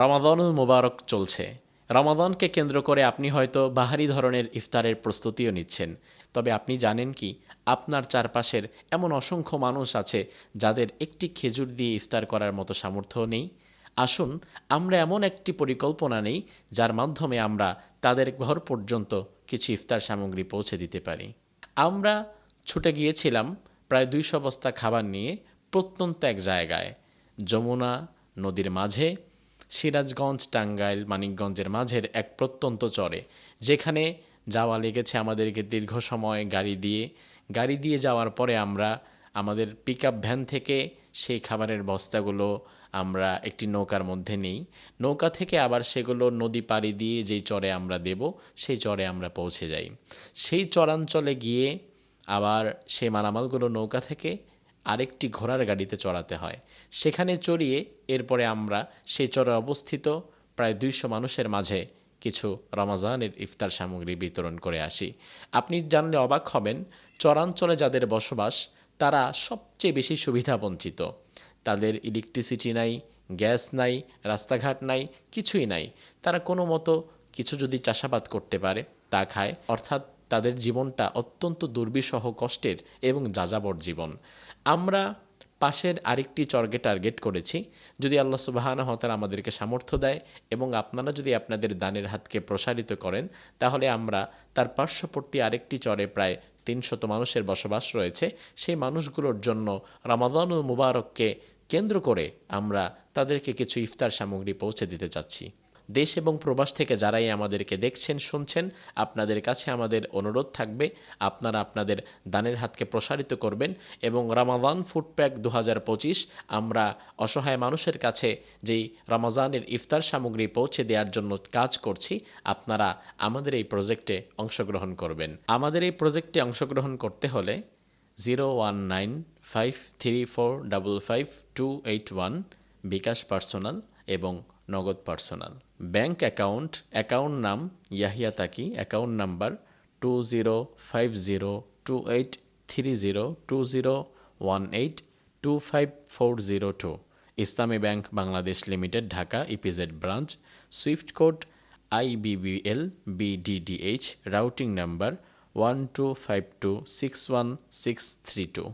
রমাদানুল মোবারক চলছে। রমাদানকে কেন্দ্র করে আপনি হয়তো বাহারি ধরনের ইফতারের প্রস্তুতিও নিচ্ছেন। তবে আপনি জানেন কি, আপনার চারপাশের এমন অসংখ্য মানুষ আছে যাদের একটি খেজুর দিয়ে ইফতার করার মতো সামর্থ্য নেই। আসুন, আমরা এমন একটি পরিকল্পনা নেই যার মাধ্যমে আমরা তাদের ঘর পর্যন্ত কিছু ইফতার সামগ্রী পৌঁছে দিতে পারি। আমরা ছুটে গিয়েছিলাম প্রায় দুইশো বস্তা খাবার নিয়ে প্রত্যন্ত এক জায়গায়। যমুনা নদীর মাঝে সিরাজগঞ্জ টাঙ্গাইল মানিকগঞ্জের মাঝের এক প্রত্যন্ত চরে। যেখানে যাওয়া লেগেছে আমাদেরকে দীর্ঘ সময় গাড়ি দিয়ে। গাড়ি দিয়ে যাওয়ার পরে আমরা আমাদের পিক ভ্যান থেকে সেই খাবারের বস্তাগুলো আমরা একটি নৌকার মধ্যে নেই। নৌকা থেকে আবার সেগুলো নদী পাড়ি দিয়ে যেই চরে আমরা দেব, সেই চরে আমরা পৌঁছে যাই। সেই চরাঞ্চলে গিয়ে আবার সেই মালামালগুলো নৌকা থেকে আরেকটি ঘোড়ার গাড়িতে চড়াতে হয়। সেখানে চড়িয়ে এরপরে আমরা সেই চরে অবস্থিত প্রায় দুইশো মানুষের মাঝে কিছু রমাজানের ইফতার সামগ্রী বিতরণ করে আসি। আপনি জানলে অবাক হবেন, চরাঞ্চলে যাদের বসবাস, তারা সবচেয়ে বেশি সুবিধা বঞ্চিত। তাদের ইলেকট্রিসিটি নাই গ্যাস নাই, রাস্তাঘাট নাই, কিছুই নাই। তারা কোনো মতো কিছু যদি চাষাবাদ করতে পারে, তা খায়। অর্থাৎ তাদের জীবনটা অত্যন্ত দুর্বিষহ কষ্টের এবং যাযাবর জীবন। আমরা পাশের আরেকটি চর্গে টার্গেট করেছি। যদি আল্লাহ সুবাহানা হতার আমাদেরকে সামর্থ্য দেয় এবং আপনারা যদি আপনাদের দানের হাতকে প্রসারিত করেন, তাহলে আমরা তার পার্শ্ববর্তী আরেকটি চরে প্রায় তিনশত মানুষের বসবাস রয়েছে। সেই মানুষগুলোর জন্য রামাদানুল মুবারককে কেন্দ্র করে আমরা তাদেরকে কিছু ইফতার সামগ্রী পৌঁছে দিতে চাচ্ছি। দেশ এবং প্রবাস থেকে যারাই আমাদেরকে দেখছেন, শুনছেন, আপনাদের কাছে আমাদের অনুরোধ থাকবে, আপনারা আপনাদের দানের হাতকে প্রসারিত করবেন এবং রামাদান ফুড প্যাক দু হাজার আমরা অসহায় মানুষের কাছে যেই রমাজানের ইফতার সামগ্রী পৌঁছে দেওয়ার জন্য কাজ করছি, আপনারা আমাদের এই প্রজেক্টে অংশগ্রহণ করবেন। আমাদের এই প্রজেক্টে অংশগ্রহণ করতে হলে zero one nine five three four double five two eight one bKash personal এবং Nagad personal. Bank account account নাম Yahiya Taki, account number two zero five zero two eight three zero two zero one eight two five four zero two. Islami bank Bangladesh limited, Dhaka, EPZ branch. Swift code IBBL BDDH routing number one two five two six one six three two.